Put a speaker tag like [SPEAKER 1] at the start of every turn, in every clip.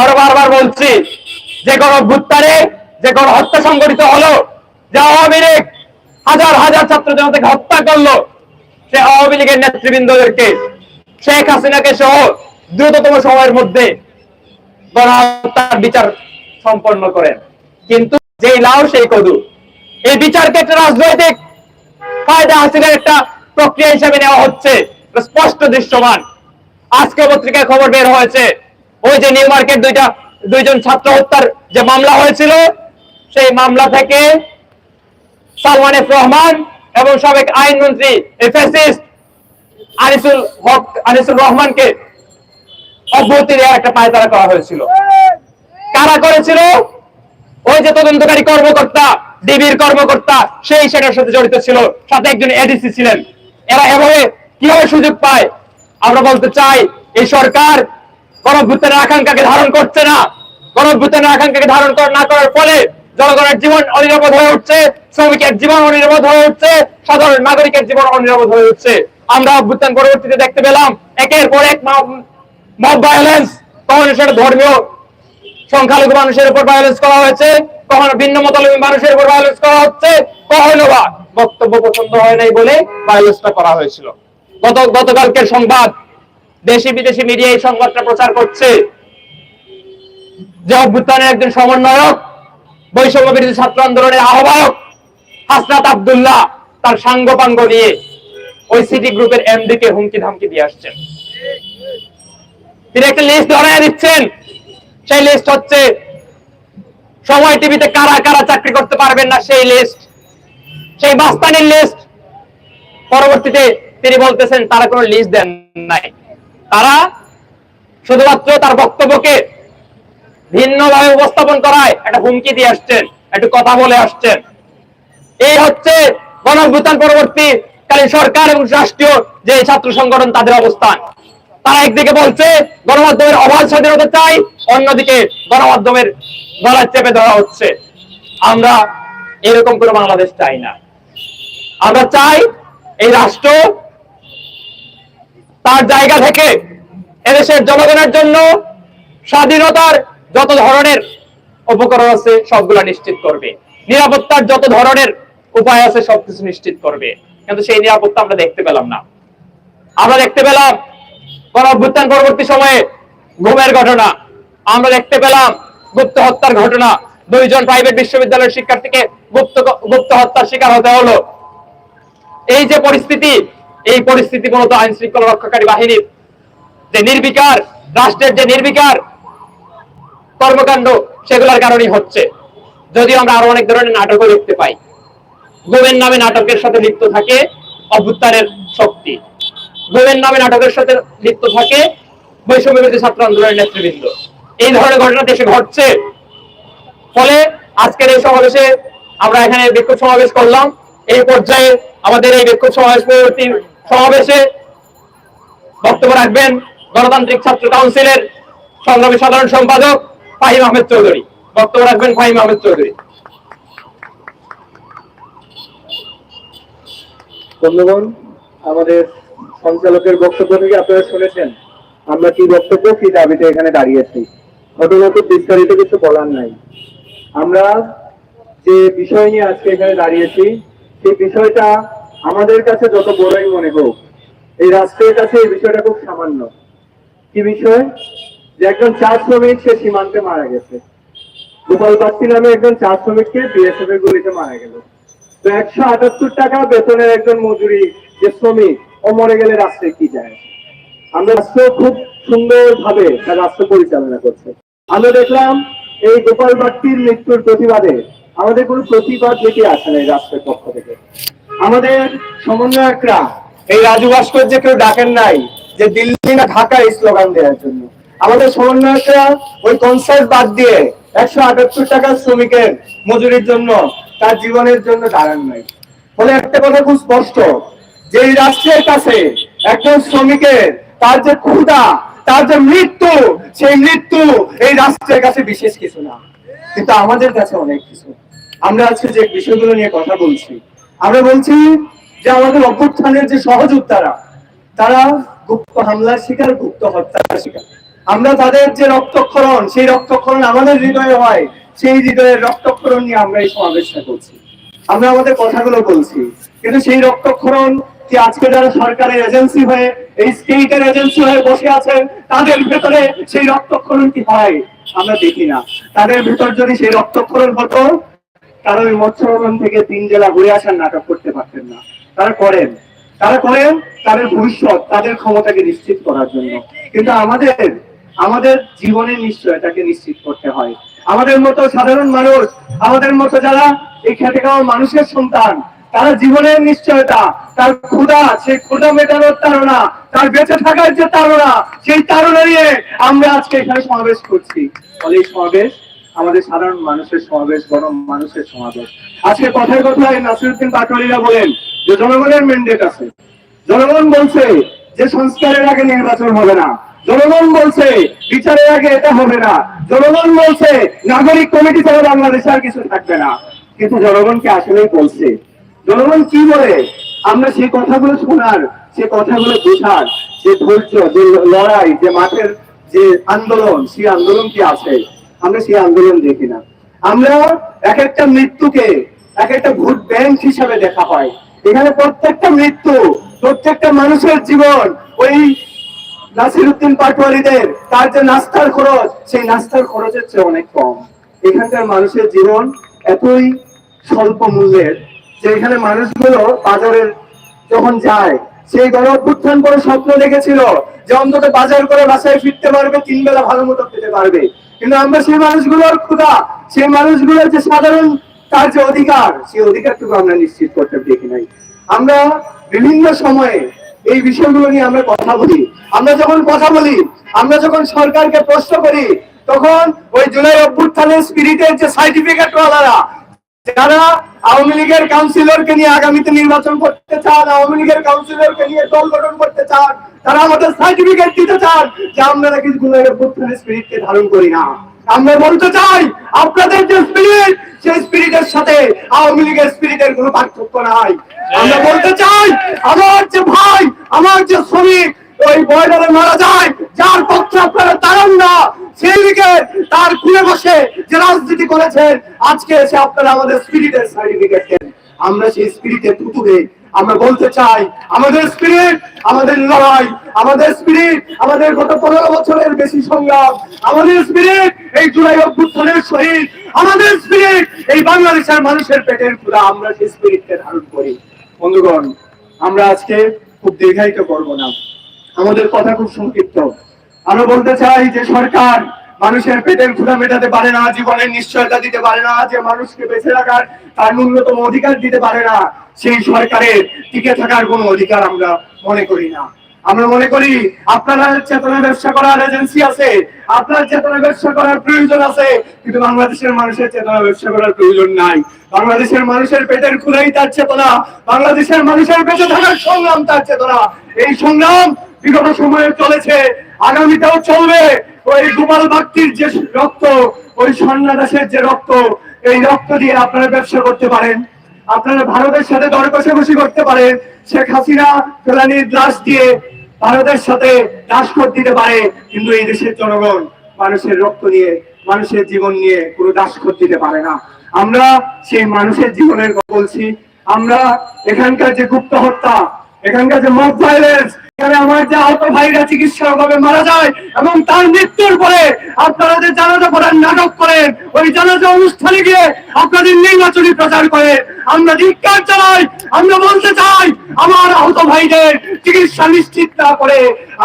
[SPEAKER 1] আরও বারবার বলছি, যে গণ অভ্যুত্থানে যে গণ হত্যা সংগঠিত হলো, যে আওয়ামী লীগ হাজার হাজার ছাত্র জনতাকে হত্যা করল, সে আওয়ামী লীগের নেতৃবৃন্দদেরকে, শেখ হাসিনাকে সহ দ্রুততম সময়ের মধ্যে গণহত্যার বিচার সম্পন্ন করেন। কিন্তু যেই লাউ, সেই কদু। এই বিচারকে একটা রাজনৈতিক ফায়দা হাসিলের একটা প্রক্রিয়া হিসেবে নেওয়া হচ্ছে স্পষ্ট দৃশ্যমান। আজকে পত্রিকায় খবর বের হয়েছে ওই যে নিউ মার্কেট দুইটা, দুইজন ছাত্র হত্যার যে মামলা হয়েছিল, সেই মামলা থেকে সালমান এফ রহমান এবং সাবেক আইনমন্ত্রী এফএসিস্ট আনিসুল হক আনিসুল রহমানকে অব্যাহতি দেওয়ার একটা পায়তারা করা হয়েছিল। কারা করেছিল? ওই যে তদন্তকারী কর্মকর্তা, ডিবির কর্মকর্তা, সেই সেটার সাথে জড়িত ছিল, সাথে একজন এডিসি ছিলেন। এরা এভাবে কীভাবে সুযোগ পায়? আমরা বলতে চাই, এই সরকার আকাঙ্ক্ষাকে ধারণ করছে না। আকাঙ্ক্ষাকে ধারণ না করার ফলে জনগণের জীবন অনিরাপদ হয়ে উঠছে, শ্রমিকের জীবন অনিরাপদ হয়ে উঠছে, সাধারণ নাগরিকের জীবন অনিরাপদ হয়ে উঠছে। আমরা অভ্যুত্থান পরবর্তীতে দেখতে পেলাম, একের পর এক মব ভায়োলেন্স কখনো সেটা ধর্মীয় সংখ্যালঘু মানুষের উপর ভায়োলেন্স করা হয়েছে, কখনো ভিন্ন মতালবী মানুষের উপর ভায়োলেন্স করা হচ্ছে, কখনো বা বক্তব্য পছন্দ হয় নাই বলে ভায়োলেন্সটা করা হয়েছিল। গত গতকালকের সংবাদ দেশি বিদেশি মিডিয়া এই সংবাদটা প্রচার করছে। যে অভ্যুত্থানের একজন সমন্বয়ক, বৈষম্য বিরোধী ছাত্র আন্দোলনের আহ্বায়ক হাসনাত আব্দুল্লাহ তার সাঙ্গপাঙ্গ নিয়ে ওই সিটি গ্রুপের এমডি কে হুমকি ধামকি দিয়ে আসছেন। তিনি একটা লিস্ট ধরাই দিচ্ছেন। সেই লিস্ট হচ্ছে, সময় টিভিতে কারা কারা চাকরি করতে পারবেন না সেই লিস্ট সেই বাস্তানির লিস্ট পরবর্তীতে তিনি বলতেছেন, তারা কোনো লিস্ট দেন নাই। তারা শুধুমাত্র তার বক্তব্যকে ভিন্নভাবে উপস্থাপন করায় একটা হুমকি দিয়ে আসছেন, একটু কথা বলে আসছেন। এই হচ্ছে গণঅভ্যুত্থান পরবর্তী কালীন সরকার এবং রাষ্ট্রীয় যে ছাত্র সংগঠন, তাদের অবস্থান। তারা একদিকে বলছে, গণমাধ্যমের অবাধ স্বাধীনতা চাই, অন্যদিকে গণমাধ্যমের গলা চেপে ধরা হচ্ছে। আমরা এরকম করে বাংলাদেশ চাই না। আমরা চাই এই রাষ্ট্র তার জায়গা থেকে এদেশের জনগণের জন্য স্বাধীনতার যত ধরনের উপকরণ আছে, সবগুলা নিশ্চিত করবে। নিরাপত্তার যত ধরনের উপায় আছে, সবকিছু নিশ্চিত করবে। কিন্তু সেই নিরাপত্তা আমরা দেখতে পেলাম না। আমরা দেখতে পেলাম কোন অভ্যুত্থান পরবর্তী সময়ে ঘুমের ঘটনা। আমরা দেখতে পেলাম গুপ্ত হত্যার ঘটনা। দুইজন প্রাইভেট বিশ্ববিদ্যালয়ের শিক্ষার্থীকে গুপ্ত গুপ্ত হত্যার শিকার হতে হলো। এই যে পরিস্থিতি, এই পরিস্থিতি মূলত আইন শৃঙ্খলা রক্ষাকারী বাহিনীর যে নির্বিকার, রাষ্ট্রের যে নির্বিকার কর্মকাণ্ড সেগুলোর কারণেই হচ্ছে। যদিও আমরা আরও অনেক ধরনের নাটকও দেখতে পাই। গোবের নামে নাটকের সাথে লিপ্ত থাকে অভ্যুত্থানের শক্তি। গোবের নামে নাটকের সাথে লিপ্ত থাকে বৈষম্য বিরোধী ছাত্র আন্দোলনের নেতৃবৃন্দ। এই ধরনের ঘটনা দেশে ঘটছে। ফলে আজকের এই সমাবেশে আমরা এখানে বিক্ষোভ সমাবেশ করলাম। এই পর্যায়ে আমাদের এই বিক্ষোভ সমাবেশ পরবর্তী সমাবেশে বক্তব্য রাখবেন গণতান্ত্রিক ছাত্র কাউন্সিলের সংগ্রামী সাধারণ সম্পাদক ফাহিম আহমেদ চৌধুরী। বক্তব্য রাখবেন ফাহিম আহমেদ চৌধুরী।
[SPEAKER 2] বন্ধুগণ, আমাদের সঞ্চালকের বক্তব্য থেকে আপনারা শুনেছেন আমরা কি বক্তব্য, কি দাবিতে এখানে দাঁড়িয়েছি ঘটনাত বিস্তারিত কিছু বলার নাই। আমরা যে বিষয় নিয়ে আজকে এখানে দাঁড়িয়েছি, সেই বিষয়টা আমাদের কাছে যত বড়ই মনে হোক, এই রাষ্ট্রের কাছে এই বিষয়টা খুব সামান্য। কি বিষয়? যে একজন চা শ্রমিক, সে সীমান্তে মারা গেছে। গোপাল বাস্তি নামে একজন চা শ্রমিককে বিএসএফ এর গুলিতে মারা গেল। তো একশো আটাত্তর টাকা বেতনের একজন মজুরি যে শ্রমিক, ও মরে গেলে রাষ্ট্রে কি যায়? আমরা রাষ্ট্র খুব সুন্দর ভাবে তার রাষ্ট্র পরিচালনা করছে। আমরা দেখলাম এই গোপাল বাট্টির মৃত্যুর প্রতিবাদে আমাদের কোনো প্রতিবাদ দেখে আসে না এই রাষ্ট্রের পক্ষ থেকে। আমাদের সমন্বয়করা, এই রাজু ভাস্কর্যে কেউ ডাকেন নাই। যে দিল্লি না ঢাকা এই স্লোগান দেওয়ার জন্য। আমাদের সমন্বয়করা ওই কনসার্ট বাদ দিয়ে একশো আটাত্তর টাকা শ্রমিকের মজুরির জন্য তার জীবনের জন্য দাঁড়ান নাই। ফলে একটা কথা খুব স্পষ্ট যে এই রাষ্ট্রের কাছে একজন শ্রমিকের তার যে ক্ষুধা, তার যে মৃত্যু, সেই মৃত্যু এই রাষ্ট্রের কাছে বিশেষ কিছু না। কিন্তু আমাদের কাছে অনেক কিছু। আমরা আজকে যে বিষয়গুলো নিয়ে কথা বলছি, আমরা বলছি যে আমাদের অভ্যুত্থানের যে সহযোদ্ধারা তারা গুপ্ত হামলার শিকার, গুপ্ত হত্যার শিকার। আমরা তাদের যে রক্তক্ষরণ, সেই রক্তক্ষরণ আমাদের হৃদয়ে হয়, সেই হৃদয়ের রক্তক্ষরণ নিয়ে আমরা এই সমাবেশটা করছি। আমরা আমাদের কথাগুলো বলছি। কিন্তু সেই রক্তক্ষরণ কি আজকে যারা সরকারের এজেন্সি হয়ে, এই স্টেটের এজেন্সি হয়ে বসে আছেন, তাদের ভেতরে সেই রক্তক্ষরণ কি হয়? আমরা দেখি না। তাদের ভেতর যদি সেই রক্তক্ষরণ হতো, তারা ওই মৎস্যভবন থেকে তিন জেলা ঘুরে আসার নাটক করতে পারতেন না। তারা করেন। তারা করেন, তাদের ভবিষ্যৎ, তাদের ক্ষমতাকে নিশ্চিত করার জন্য। কিন্তু আমাদের আমাদের জীবনের নিশ্চয়তাকে নিশ্চিত করতে হয়। আমাদের মতো সাধারণ মানুষ, আমাদের মতো যারা এই খেটে খাওয়া মানুষের সন্তান, তারা জীবনের নিশ্চয়তা, তার ক্ষুধা সেই ক্ষুদা মেটানোর তারা তার বেঁচে থাকার যে তারা সেই তারা নিয়ে আমরা আজকে এখানে সমাবেশ করছি। ফলে এই সমাবেশ আমাদের সাধারণ মানুষের সমাবেশ বরং মানুষের সমাবেশ। আজকে কথায় কথায় নাসিরুদ্দিন পাটোয়ারিরা বলেন যে জনগণের ম্যান্ডেট আছে। জনগণ বলছে যে সংস্কারের আগে নির্বাচন হবে না। জনগণ বলছে বিচারের আগে এটা হবে না। জনগণ বলছে নাগরিক কমিটি ছাড়া বাংলাদেশে আর কিছু থাকবে না। কিন্তু জনগণকে আসলেই বলছে? জনগণ কি বলে? আমরা সেই কথাগুলো শোনার, সে কথাগুলো বোঝার, যে ধৈর্য, যে লড়াই, যে মাঠের যে আন্দোলন, সেই আন্দোলন কি আছে? আমরা সেই আন্দোলন দেখি না। আমরা এক একটা মৃত্যুকে এক একটা ভোট ব্যাংক হিসাবে দেখা হয়। এখানে প্রত্যেকটা মৃত্যু, প্রত্যেকটা মানুষের জীবন, ওই নাসিরুদ্দিন পাটোয়ারিদের তার যে নাস্তার খরচ, সেই নাস্তার খরচের চেয়ে অনেক কম। এখানকার মানুষের জীবন এতই স্বল্প মূল্যের যে এখানে মানুষগুলো বাজারের যখন যায়, সেই গণ অভ্যুত্থান করে স্বপ্ন দেখেছিল যে অন্তত বাজার করে বাসায় ফিরতে পারবে তিন বেলা ভালো মতো খেতে পারবে। কিন্তু আমরা সেই মানুষগুলোর ক্ষুধা, সেই মানুষগুলোর যে সাধারণ তার যে অধিকার, সেই অধিকারটুকু আমরা নিশ্চিত করতে দেখি নাই। আমরা বিভিন্ন সময়ে এই বিষয়গুলো নিয়ে আমরা কথা বলি। আমরা যখন কথা বলি, আমরা যখন সরকারকে প্রশ্ন করি, তখন ওই জুলাই অভ্যুত্থানের স্পিরিটের যে সার্টিফিকেট ওয়ালারা, যারা আওয়ামী লীগের কাউন্সিলরকে নিয়ে আগামীতে নির্বাচন করতে চান, আওয়ামী লীগের কাউন্সিলরকে নিয়ে দল গঠন করতে চান তারা আমাদের সার্টিফিকেট দিতে চান যে আমরা নাকি জুলাই অভ্যুত্থানের স্পিরিটকে ধারণ করি না। আমরা বলতে চাই, আপনাদের যে স্পিরিট সেই স্পিরিটের সাথে আওয়ামী লীগের স্পিরিটের কোনো পার্থক্য নাই। আমরা বলতে চাই, আমার যে ভাই, আমার যে শ্রমিক, ওই বয়ডারে মারা যায়, যার পক্ষে আপনারা দাঁড়ান না, সেই দিকে তার খুলে বসে যে রাজনীতি করেছেন, আজকে এসে আপনারা আমাদের স্পিরিটের সার্টিফিকেট দেন। আমরা সেই স্পিরিটে দেই আমরা বলতে চাই, আমাদের স্পিরিট আমাদের লড়াই, আমাদের স্পিরিট আমাদের গত পনেরো বছরের বেশি সংগ্রাম, আমাদের স্পিরিট এই জুলাই অভ্যুত্থানের শহীদ আমাদের স্পিরিট এই বাংলাদেশের মানুষের পেটের ক্ষুধা, আমরা সেই স্পিরিটকে ধারণ করি। বন্ধুগণ, আমরা আজকে খুব দীর্ঘায়িত করব না। আমাদের কথা খুব সংক্ষিপ্ত। আমরা বলতে চাই যে সরকার মানুষের পেটের ক্ষুধা মেটাতে পারে না, জীবনের নিশ্চয়তা দিতে পারে না, যে মানুষকে বেঁচে রাখার তার ন্যূনতম অধিকার দিতে পারে না, সেই সরকারের টিকে থাকার কোনো অধিকার আমরা মনে করি না। আমরা মনে করি আপনারা চেতনা ব্যবসা করার এজেন্সি আছে, আপনার চেতনা ব্যবসা করার প্রয়োজন আছে, কিন্তু বাংলাদেশের মানুষের চেতনা ব্যবসা করার প্রয়োজন নাই। বাংলাদেশের মানুষের পেটের খুলেই তার চেতনা, বাংলাদেশের মানুষের বেঁচে থাকার সংগ্রাম তার চেতনা। এই সংগ্রাম বিগত সময়ে চলেছে, আগামীতেও চলবে। ওই গোপাল বাক্তির যে রক্ত, ওই সন্ন্যাদাসের যে রক্ত, এই রক্ত দিয়ে আপনারা ব্যবসা করতে পারেন। আপনারা ভারতের সাথে দর কষাকষি করতে পারেন। শেখ হাসিনা ফেলানির লাশ দিয়ে ভারতের সাথে দাসখত দিতে পারে। কিন্তু এই দেশের জনগণ মানুষের রক্ত নিয়ে, মানুষের জীবন নিয়ে কোনো দাস দাসখত দিতে পারে না। আমরা সেই মানুষের জীবনের বলছি। আমরা এখানকার যে গুপ্ত হত্যা, এখানকার যে মব ভাইলেন্স তার মৃত্যুর পরে আপনারা নাটক করেন, ওই জানাজা অনুষ্ঠানে নির্বাচনী প্রচার করেন আমরা ধিক্কার চালাই আমরা বলতে চাই, আমার আহত ভাইদের চিকিৎসা নিশ্চিত না করে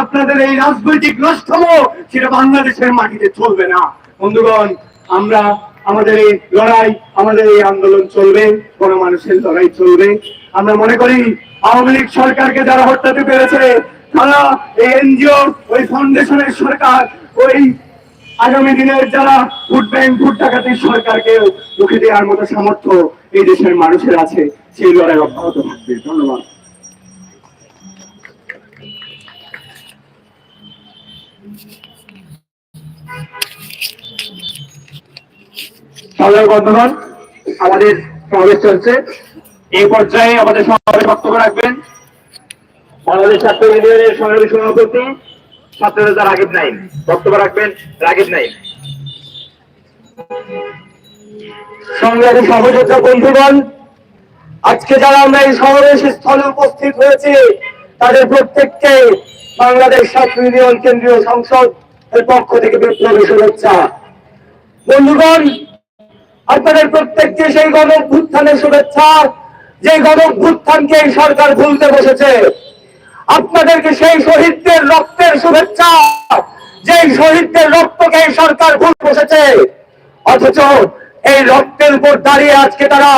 [SPEAKER 2] আপনাদের এই রাজনৈতিক নষ্টম সেটা বাংলাদেশের মাটিতে চলবে না। বন্ধুগণ, আমরা আমাদের এই লড়াই, আমাদের এই আন্দোলন চলবে কোন মানুষের লড়াই চলবে। আমরা মনে করি আওয়ামী লীগ সরকারকে যারা হত্যাতে পেরেছে, তারা এই এনজিও, ওই ফাউন্ডেশনের সরকার, ওই আগামী দিনের যারা ভোট ব্যাংক, ভোট ডাকাতির সরকারকেও রুখে দেওয়ার মতো সামর্থ্য এই দেশের মানুষের আছে, সেই লড়াই অব্যাহত থাকবে। ধন্যবাদ। আমাদের সমাবেশ চলছে। এই পর্যায়ে আমাদের সমাবেশ বক্তব্য রাখবেন। বাংলাদেশ ছাত্র ইউনিয়নের সমাবেশ সভাপতি
[SPEAKER 3] ছাত্রনেতা রাগিব নাইম বক্তব্য রাখবেন রাগিব নাইম
[SPEAKER 4] সংগ্রামী সহযোদ্ধা বন্ধুগণ, আজকে যারা আমরা এই সমাবেশ স্থলে উপস্থিত হয়েছি, তাদের প্রত্যেককে বাংলাদেশ ছাত্র ইউনিয়ন কেন্দ্রীয় সংসদ এর পক্ষ থেকে বিপ্লবী শুভেচ্ছা। বন্ধুগণ, আপনাদের প্রত্যেককে সেই গণ অভ্যুত্থানের শুভেচ্ছা। যে গণ অভ্যুত্থানকে এই সরকার ভুলতে বসেছে, আপনাদেরকে সেই শহীদদের রক্তের শুভেচ্ছা যে শহীদদের রক্তকে এই সরকার ভুল বসেছে, অথচ এই রক্তের উপর দাঁড়িয়ে আজকে তারা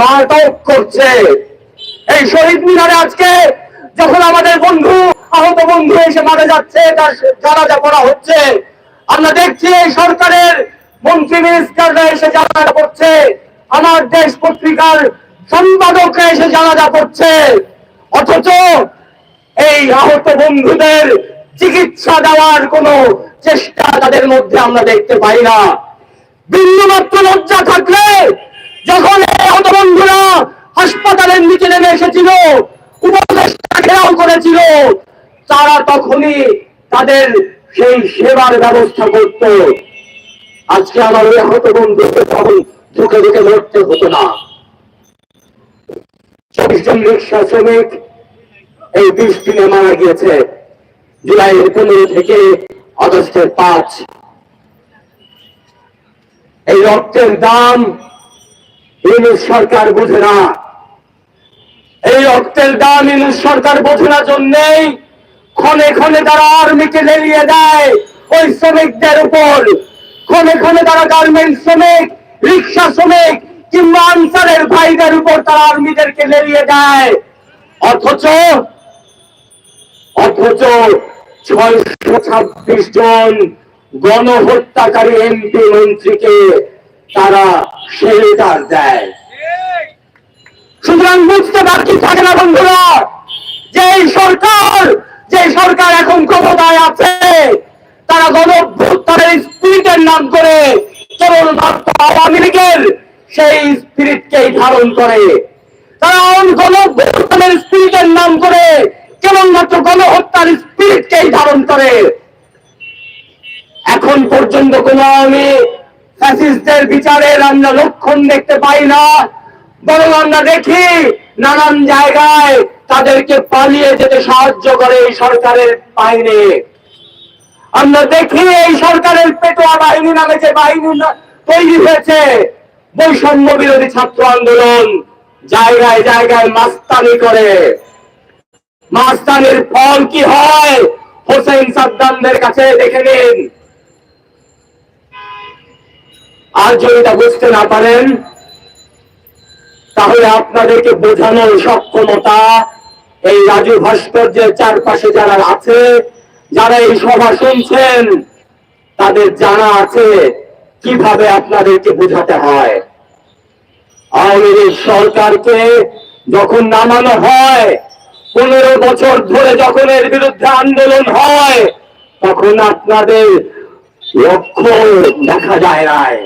[SPEAKER 4] নাটক করছে। এই শহীদ মিনারে আজকে যখন আমাদের বন্ধু, আহত বন্ধু এসে মারা যাচ্ছে, তার জানাজা করা হচ্ছে, আমরা দেখছি এই সরকারের মন্ত্রী মিনিস্টাররা এসে জানাজা করছে আমার দেশ পত্রিকার সম্পাদকরা এসে জানাজা করছে। অথচ এই আহত বন্ধুদের চিকিৎসা দেওয়ার কোনো চেষ্টা তাদের মধ্যে আমরা দেখতে পাই না। বিন্দুমাত্র লজ্জা থাকলে যখন আহত বন্ধুরা হাসপাতালের নিচে নেমে এসেছিল, উপদেষ্টা ঘেরাও করেছিল, তারা তখনই তাদের সেই সেবার ব্যবস্থা করত। আজকে আমার আহত বন্ধুকে তখন ধুকে ধুকে মরতে হতো না। চব্বিশ জন রিক্সা এই বিশ দিনে মারা গিয়েছে। জুলাইয়ের পনেরো থেকে আগস্টের পাঁচ। এই রক্তের দাম ইউনুস সরকার বোঝে না। এই রক্তের দাম ইউনুস সরকার বোঝে না জন্যেই ক্ষণে ক্ষণে তারা আর্মিকে লেলিয়ে দেয় ওই শ্রমিকদের উপর। ক্ষণে ক্ষণে তারা গার্মেন্ট শ্রমিক, রিক্সা শ্রমিক কিংবা ভাইদের উপর তারা আর্মিদেরকে লেলিয়ে দেয়। অথচ অথচ ছয়শো ছাব্বিশ জন গণহত্যাকারী এমপি মন্ত্রীকে তারা দেয়। সুতরাং বুঝতে বাকি থাকে না, বন্ধুরা যে সরকার যে সরকার এখন ক্ষমতায় আছে, তারা গণভ্যুত্থানের স্পিরিটের নাম করে কেবলমাত্র আওয়ামী লীগের সেই স্পিরিটকেই ধারণ করে। তারা গণভ্যুত্থানের স্পিরিটের নাম করে, কেবলমাত্র গণহত্যার স্পিরিটকেই ধারণ করে। এখন পর্যন্ত কোন আমি ফ্যাসিস্টদের বিচারের আমরা লক্ষণ দেখতে পাই না, বরং আমরা দেখি নানান জায়গায় তাদেরকে পালিয়ে যেতে সাহায্য করে এই সরকারের বাহিনী আমরা দেখি এই সরকারের পেটোয়া বাহিনী নামে যে বাহিনী তৈরি হয়েছে বৈষম্য বিরোধী ছাত্র আন্দোলন জায়গায় জায়গায় মাস্তানি করে। মাস্তানির ফল কি হয়? হোসেন সাদ্দামদের কাছে দেখে নিন। আর যদি তা বুঝতে না পারেন, তাহলে আপনাদেরকে বোঝানোর সক্ষমতা এই রাজু ভাস্কর্যের চারপাশে যারা আছে, যারা এই সভা শুনছেন, তাদের জানা আছে। কীভাবে আপনাদেরকে বোঝাতে হয়? আওয়ামী লীগ সরকারকে যখন নামানো হয়, পনেরো বছর ধরে যখন এর বিরুদ্ধে আন্দোলন হয়, তখন আপনাদের লক্ষ্য দেখা যায় নাই।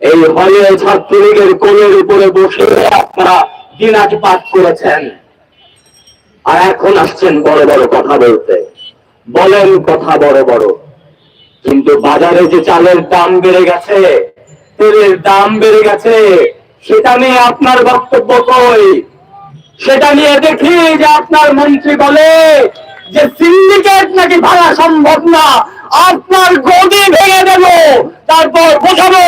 [SPEAKER 4] এই হলে ছাত্রলীগের কোলের উপরে বসে আপনারা দিনাজ পাঠ করেছেন। আর এখন আসছেন বড় বড় কথা বলতে। বলেন কথা বড় বড়। কিন্তু বাজারে যে চালের দাম বেড়ে গেছে, তেলের দাম বেড়ে গেছে, সেটা নিয়ে আপনার বক্তব্য কই? সেটা নিয়ে দেখি যে আপনার মন্ত্রী বলে যে সিন্ডিকেট নাকি ভাড়া সম্ভব না, আপনার গদি ভেঙে দেব, তারপর বোঝাবো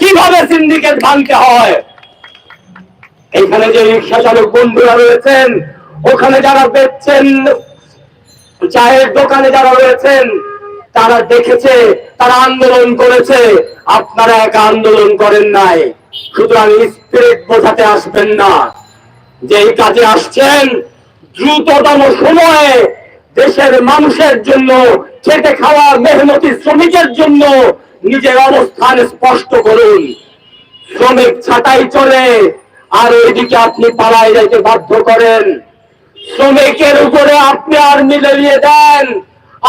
[SPEAKER 4] কীভাবে সিন্ডিকেট ভাঙতে হয়। এখানে যে রিক্সা চালক বন্ধুরা রয়েছেন, ওখানে যারা বেচছেন, চায়ের দোকানে যারা রয়েছেন তারা দেখেছে, তারা আন্দোলন করেছে। আপনারা একা আন্দোলন করেন নাই। সুতরাং স্পিরিট বোঝাতে আসবেন না। যে এই কাজে আসছেন, দ্রুততম সময়ে দেশের মানুষের জন্য, খেটে খাওয়া মেহনতি শ্রমিকের জন্য নিজের অবস্থান স্পষ্ট করুন। শ্রমিক ছাটাই চলে, আর ওইদিকে আপনি পালায় যাইতে বাধ্য করেন। শ্রমিকের উপরে আপনি আর মিলিয়ে দেন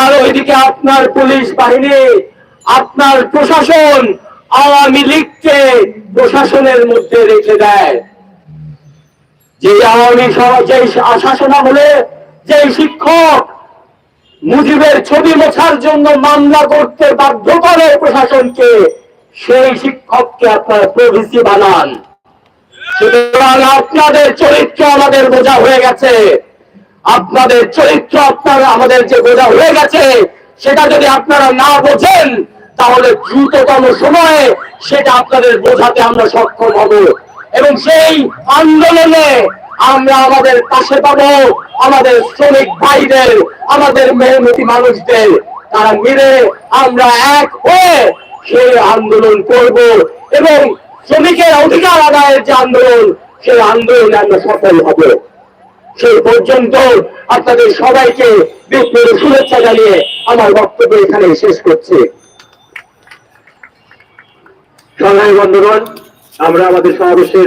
[SPEAKER 4] আর ওইদিকে আপনার পুলিশ বাহিনী, আপনার প্রশাসন আওয়ামী লীগকে প্রশাসনের মধ্যে রেখে দেয়। যে আওয়ামী যে আমলে যে শিক্ষক মুজিবের ছবি মোছার জন্য মামলা করতে বাধ্য করে প্রশাসনকে, সেই শিক্ষককে আপনারা প্রভিসি বানান। সুতরাং আপনাদের চরিত্র আমাদের বোঝা হয়ে গেছে। আপনাদের চরিত্র, আপনারা আমাদের যে বোঝা হয়ে গেছে, সেটা যদি আপনারা না বোঝেন, তাহলে দ্রুততম সময়ে সেটা আপনাদের বোঝাতে আমরা সক্ষম হব। এবং সেই আন্দোলনে আমরা আমাদের পাশে পাবো আমাদের শ্রমিক ভাইদের, আমাদের মেহনতি মানুষদের। তারা মিলে আমরা এক হয়ে সেই আন্দোলন করব। এবং শ্রমিকের অধিকার আদায়ের যে আন্দোলন, সেই আন্দোলনে আমরা সফল হব। সেই পর্যন্ত আপনাদের সবাইকে বিপ্লবের শুভেচ্ছা জানিয়ে আমার বক্তব্য এখানে শেষ করছি।
[SPEAKER 2] সংগ্রামী বন্ধুগণ, আমরা আমাদের সমাবেশের